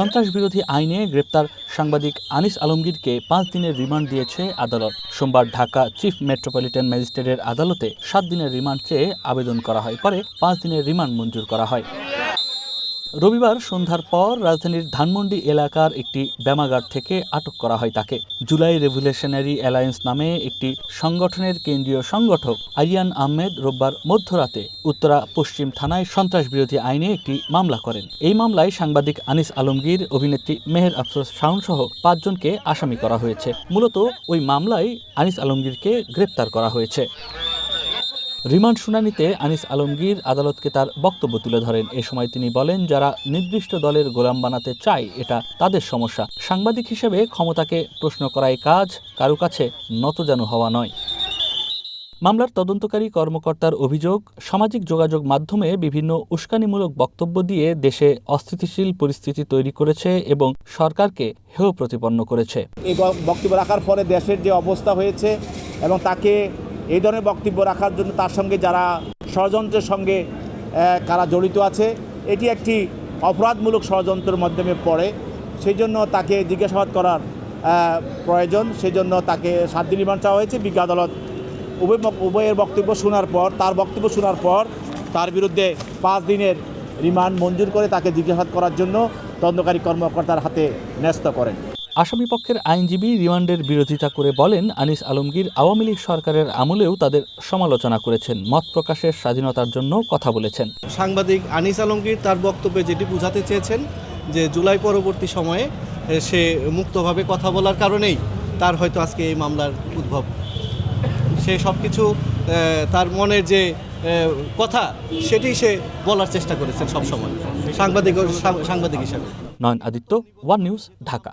সন্ত্রাস বিরোধী আইনে গ্রেপ্তার সাংবাদিক আনিস আলমগীরকে পাঁচ দিনের রিমান্ড দিয়েছে আদালত। সোমবার ঢাকা চিফ মেট্রোপলিটন ম্যাজিস্ট্রেটের আদালতে সাত দিনের রিমান্ড চেয়ে আবেদন করা হয়। পরে পাঁচ দিনের রিমান্ড মঞ্জুর করা হয়। রবিবার সন্ধ্যার পর রাজধানীর ধানমন্ডি এলাকার একটি ব্যামাগার থেকে আটক করা হয় তাকে। জুলাই রেভুলেশনারি অ্যালায়েন্স নামে একটি সংগঠনের কেন্দ্রীয় সংগঠক আরিয়ান আহমেদ রোববার মধ্যরাতে উত্তরা পশ্চিম থানায় সন্ত্রাস বিরোধী আইনে একটি মামলা করেন। এই মামলায় সাংবাদিক আনিস আলমগীর, অভিনেত্রী মেহের আফসোস শাওন সহ পাঁচজনকে আসামি করা হয়েছে। মূলত ওই মামলায় আনিস আলমগীরকে গ্রেপ্তার করা হয়েছে। রিমান্ড শুনানিতে আনিস আলমগীর আদালতকে তার বক্তব্য তুলে ধরেন। এ সময় তিনি বলেন, যারা নির্দিষ্ট দলের গোলাম বানাতে চায়, এটা তাদের সমস্যা। সাংবাদিক হিসেবে ক্ষমতাকে প্রশ্ন করাই কাজ, কারও কাছে নতজানু হওয়া নয়। মামলার তদন্তকারী কর্মকর্তার অভিযোগ, সামাজিক যোগাযোগ মাধ্যমে বিভিন্ন উস্কানিমূলক বক্তব্য দিয়ে দেশে অস্থিতিশীল পরিস্থিতি তৈরি করেছে এবং সরকারকে হেয় প্রতিপন্ন করেছে। এই বক্তব্য রাখার পরে দেশের যে অবস্থা হয়েছে এবং তাকে এই ধরনের বক্তব্য রাখার জন্য তার সঙ্গে যারা ষড়যন্ত্রের সঙ্গে কারা জড়িত আছে, এটি একটি অপরাধমূলক ষড়যন্ত্রের মাধ্যমে পড়ে। সেই জন্য তাকে জিজ্ঞাসাবাদ করার প্রয়োজন। সেই জন্য তাকে সাত দিন রিমান্ড চাওয়া হয়েছে। বিজ্ঞ আদালত উভয় উভয়ের বক্তব্য শোনার পর, তার বক্তব্য শোনার পর তার বিরুদ্ধে পাঁচ দিনের রিমান্ড মঞ্জুর করে তাকে জিজ্ঞাসাবাদ করার জন্য তদন্তকারী কর্মকর্তার হাতে ন্যস্ত করেন। আসামি পক্ষের আইনজীবী রিমান্ডের বিরোধিতা করে বলেন আনিস আলমগীর আওয়ামী লীগ সরকারের আমলেও তাদের সমালোচনা করেছেন মত প্রকাশের স্বাধীনতার জন্য কথা বলেছেন। সাংবাদিক আনিস আলমগীর তার বক্তব্যে যেটি বোঝাতে চেয়েছেন যে জুলাই পরবর্তী সময়ে সে মুক্তভাবে কথা বলার কারণেই তার হয়তো আজকে এই মামলার উদ্ভব। সে সব কিছু তার মনের যে কথা সেটি সে বলার চেষ্টা করেছেন সবসময়। সাংবাদিক সাংবাদিক হিসাবে। Nayan Aditya one news Dhaka.